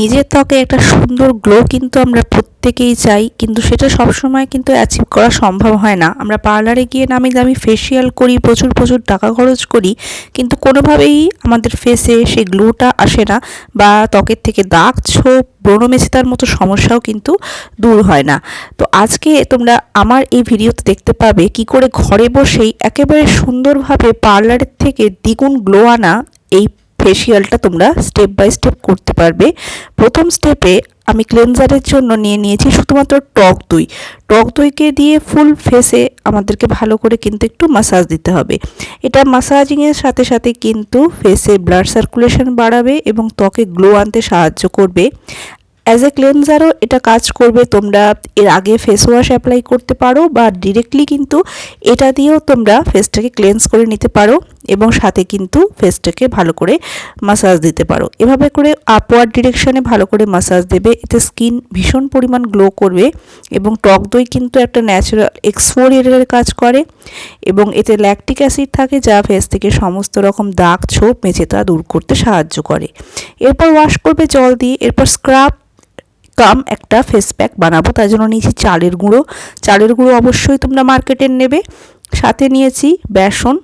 নিজের ত্বকে একটা সুন্দর গ্লো কিন্তু আমরা প্রত্যেকেই চাই, কিন্তু সেটা সবসময় কিন্তু অ্যাচিভ করা সম্ভব হয় না। আমরা পার্লারে গিয়ে নামি দামি ফেসিয়াল করি, প্রচুর প্রচুর টাকা খরচ করি, কিন্তু কোনোভাবেই আমাদের ফেসে সেই গ্লোটা আসে না বা ত্বকের থেকে দাগ ছোপ ব্রণমেচিতার মতো সমস্যাও কিন্তু দূর হয় না। তো আজকে তোমরা আমার এই ভিডিওতে দেখতে পাবে কি করে ঘরে বসেই একেবারে সুন্দরভাবে পার্লারের থেকে দ্বিগুণ গ্লো আনা এই ফেসিয়ালটা তোমরা স্টেপ বাই স্টেপ করতে পারবে। প্রথম স্টেপে আমি ক্লেনজারের জন্য নিয়ে নিয়েছি শুধুমাত্র টক দই। টক দইকে দিয়ে ফুল ফেসে আমাদেরকে ভালো করে কিন্তু একটু মাসাজ দিতে হবে। এটা মাসাজিংয়ের সাথে সাথে কিন্তু ফেসে ব্লাড সার্কুলেশন বাড়াবে এবং ত্বকে গ্লো আনতে সাহায্য করবে। অ্যাজ এ ক্লেনজারও এটা কাজ করবে, তোমরা এর আগে ফেস ওয়াশ অ্যাপ্লাই করতে পারো বা ডিরেক্টলি কিন্তু এটা দিয়েও তোমরা ফেসটাকে ক্লেন্স করে নিতে পারো। এবং সাথে কিন্তু ফেসটাকে ভালো করে মাসাজ দিতে পারো। এভাবে করে আপওয়ার্ড ডিরেকশনে ভালো করে মাসাজ দেবে। এতে স্কিন ভীষণ পরিমাণ গ্লো করবে এবং টক দই কিন্তু একটা ন্যাচারাল এক্সফোরিয়েটারের কাজ করে এবং এতে ল্যাকটিক অ্যাসিড থাকে যা ফেস থেকে সমস্ত রকম দাগ, ছোপ মেঝেতা দূর করতে সাহায্য করে। এরপর ওয়াশ করবে জল দিয়ে। এরপর স্ক্রাব কাম একটা ফেস প্যাক বানাবো। তার জন্য নিয়েছি চালের গুঁড়ো। চালের গুঁড়ো অবশ্যই তোমরা মার্কেটের নেবে। সাথে নিয়েছি বেসন।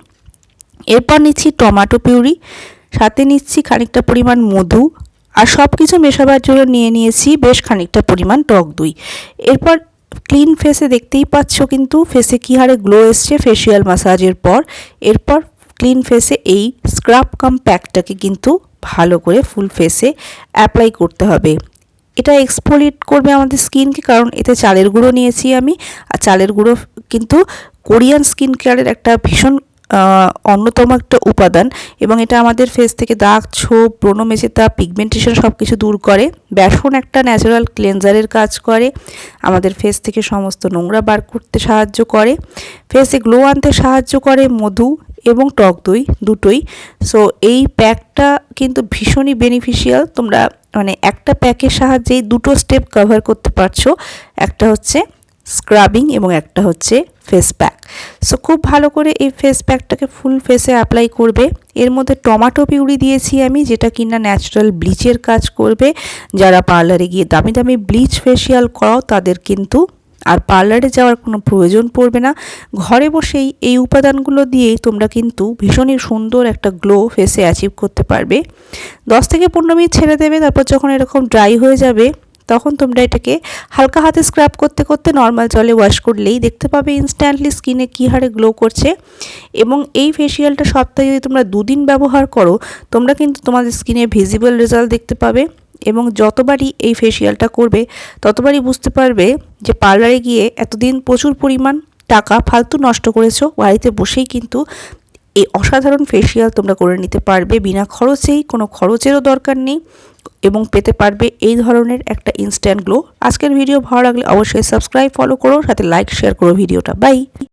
এরপর নিচ্ছি টমেটো পিউরি, সাথে নিচ্ছি খানিকটা পরিমাণ মধু, আর সব কিছু মেশাবার জন্য নিয়ে নিয়েছি বেশ খানিকটা পরিমাণ টক দই। এরপর ক্লিন ফেসে দেখতেই পাচ্ছ কিন্তু ফেসে কী হারে গ্লো এসছে ফেসিয়াল মাসাজের পর। এরপর ক্লিন ফেসে এই স্ক্রাব কাম প্যাকটাকে কিন্তু ভালো করে ফুল ফেসে অ্যাপ্লাই করতে হবে। এটা এক্সফোলিয়েট করবে আমাদের স্কিনকে কারণ এতে চালের গুঁড়ো নিয়েছি আমি, আর চালের গুঁড়ো কিন্তু কোরিয়ান স্কিন কেয়ারের একটা ভীষণ অন্যতম একটা উপাদান এবং এটা আমাদের ফেস থেকে দাগ, ছোপ ব্রণমেচেতা পিগমেন্টেশন সব কিছু দূর করে। বেসন একটা ন্যাচারাল ক্লেনজারের কাজ করে। আমাদের ফেস থেকে সমস্ত নোংরা বার করতে সাহায্য করে। ফেসে গ্লো আনতে সাহায্য করে মধু এবং টক দই দুটোই। সো এই প্যাকটা কিন্তু ভীষণই বেনিফিশিয়াল তোমরা মানে একটা প্যাকের সাহায্যেই দুটো স্টেপ কভার করতে পারছ। একটা হচ্ছে স্ক্রাবিং এবং একটা হচ্ছে ফেস প্যাক সো খুব ভালো করে এই ফেস প্যাকটাকে ফুল ফেসে অ্যাপ্লাই করবে। এর মধ্যে টমাটো পিউরি দিয়েছি আমি, যেটা কিনা ন্যাচারাল ব্লিচের কাজ করবে। যারা পার্লারে গিয়ে দামি দামি ব্লিচ ফেসিয়াল করাও, তাদের কিন্তু আর পার্লারে যাওয়ার কোনো প্রয়োজন পড়বে না। ঘরে বসেই এই উপাদানগুলো দিয়েই তোমরা কিন্তু ভীষণই সুন্দর একটা গ্লো ফেসে অ্যাচিভ করতে পারবে। দশ থেকে পনেরো মিনিট ছেড়ে দেবে, তারপর যখন এরকম ড্রাই হয়ে যাবে তখন তোমরা এটাকে হালকা হাতে স্ক্রাব করতে করতে নর্মাল জলে ওয়াশ করলেই দেখতে পাবে ইনস্ট্যান্টলি স্কিনে কী হারে গ্লো করছে। এবং এই ফেসিয়ালটা সপ্তাহে যদি তোমরা দুদিন ব্যবহার করো, তোমরা কিন্তু তোমাদের স্কিনে ভিজিবল রেজাল্ট দেখতে পাবে। এবং যতবারই এই ফেসিয়ালটা করবে, ততবারই বুঝতে পারবে যে পার্লারে গিয়ে এতদিন প্রচুর পরিমাণ টাকা ফালতু নষ্ট করেছ। বাড়িতে বসেই কিন্তু এই অসাধারণ ফেসিয়াল তোমরা করে নিতে পারবে। বিনা খরচেই, কোনো খরচেরও দরকার নেই। এবং পেতে পারবে এই ধরনের একটা ইনস্ট্যান্ট গ্লো আজকের ভিডিও ভালো লাগলে অবশ্যই সাবস্ক্রাইব ফলো করো, সাথে লাইক শেয়ার করো ভিডিওটা। বাই